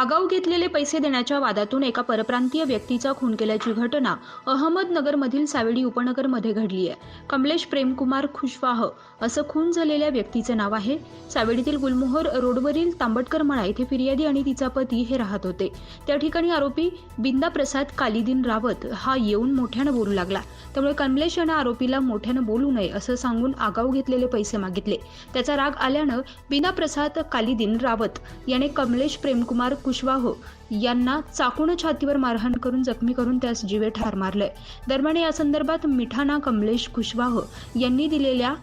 आगाऊ घेतलेले पैसे देण्याच्या वादातून एका परप्रांतीय व्यक्तीचा खून केल्याची घटना अहमदनगरमधील सावेडी उपनगरमध्ये घडली आहे. कमलेश प्रेमकुमार खुशवाह असं खून झालेल्या व्यक्तीचं नाव आहे. सावेडीतील गुलमोहर रोडवरील तांबटकर मळा येथे फिर्यादी आणि तिचा पती हे राहत होते. त्या ठिकाणी आरोपी बिंदा प्रसाद कालिदीन रावत हा येऊन मोठ्यानं बोलू लागला. त्यामुळे कमलेश यानं आरोपीला मोठ्यानं बोलू नये असं सांगून आगाऊ घेतलेले पैसे मागितले. त्याचा राग आल्यानं बिना प्रसाद कालिदीन रावत याने कमलेश प्रेमकुमार कुशवाह यांना चाकून छातीवर मारहाण करून जखमी करून त्यास जीवे ठार मारलंय दरम्यान या संदर्भात मिठाना कमलेश कुशवाह यांनी दिलेल्या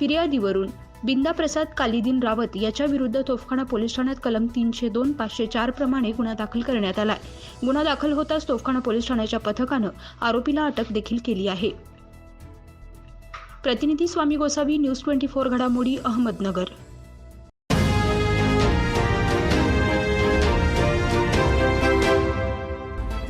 फिर्यादीवरून बिंदा प्रसाद कालिदीन रावत याच्या विरुद्ध तोफखाना पोलीस ठाण्यात कलम तीनशे दोन पाचशे चार प्रमाणे गुन्हा दाखल करण्यात आलाय. गुन्हा दाखल होताच तोफखाना पोलीस ठाण्याच्या पथकानं आरोपीला अटक देखील केली आहे. प्रतिनिधी Swami Gosavi news twenty four घडामोडी अहमदनगर.